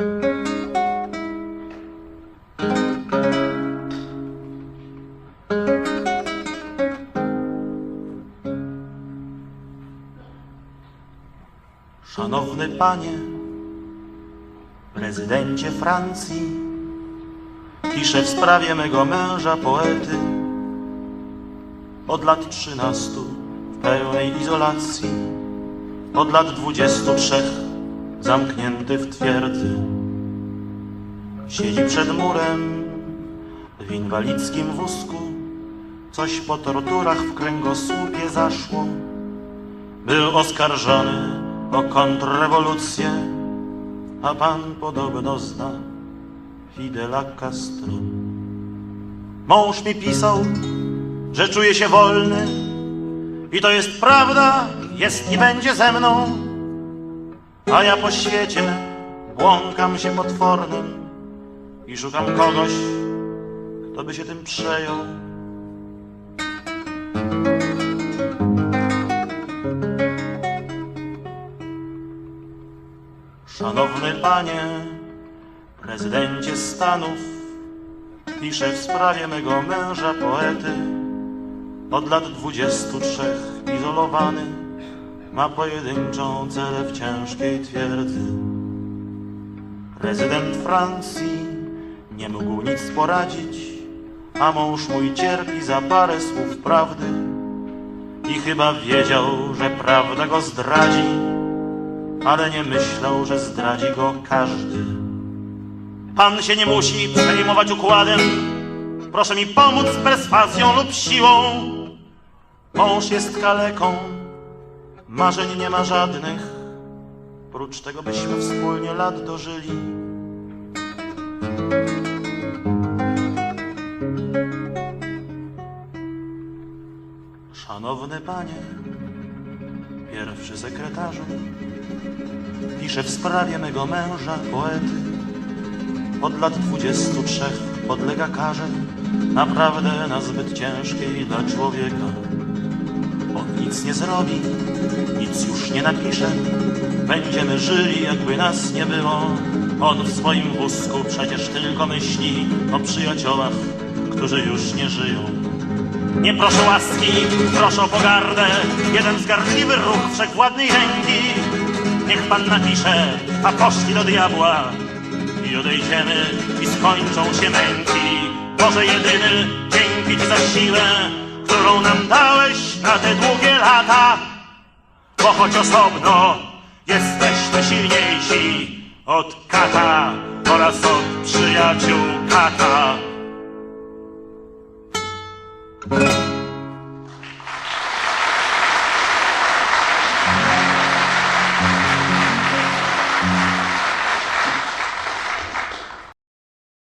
Szanowny panie, prezydencie Francji, piszę w sprawie mego męża poety. Od lat trzynastu w pełnej izolacji, od lat dwudziestu trzech zamknięty w twierdzy. Siedzi przed murem w inwalidzkim wózku, coś po torturach w kręgosłupie zaszło. Był oskarżony o kontrrewolucję, a pan podobno zna Fidela Castro. Mąż mi pisał, że czuje się wolny i to jest prawda, jest i będzie ze mną, a ja po świecie błąkam się potwornym i szukam kogoś, kto by się tym przejął. Szanowny panie, prezydencie Stanów, piszę w sprawie mego męża poety. Od lat dwudziestu trzech izolowany, ma pojedynczą celę w ciężkiej twierdzy. Prezydent Francji nie mógł nic poradzić, a mąż mój cierpi za parę słów prawdy i chyba wiedział, że prawda go zdradzi ale nie myślał, że zdradzi go każdy. Pan się nie musi przejmować układem. Proszę mi pomóc perswazją lub siłą. Mąż jest kaleką, marzeń nie ma żadnych. Prócz tego byśmy wspólnie lat dożyli. Szanowny panie, pierwszy sekretarzu, Piszę w sprawie mego męża, poety. Od lat dwudziestu trzech podlega karze, naprawdę nazbyt ciężkiej dla człowieka. On nic nie zrobi, nic już nie napisze. Będziemy żyli, jakby nas nie było. On w swoim wózku przecież tylko myśli o przyjaciołach, którzy już nie żyją. Nie proszę łaski, proszę o pogardę, jeden zgardliwy ruch wszechwładnej ręki. Niech pan napisze, a poszli do diabła i odejdziemy i skończą się męki. Boże jedyny, dzięki Ci za siłę, którą nam dałeś na te długie lata, bo choć osobno jesteśmy silniejsi od kata oraz od przyjaciół kata.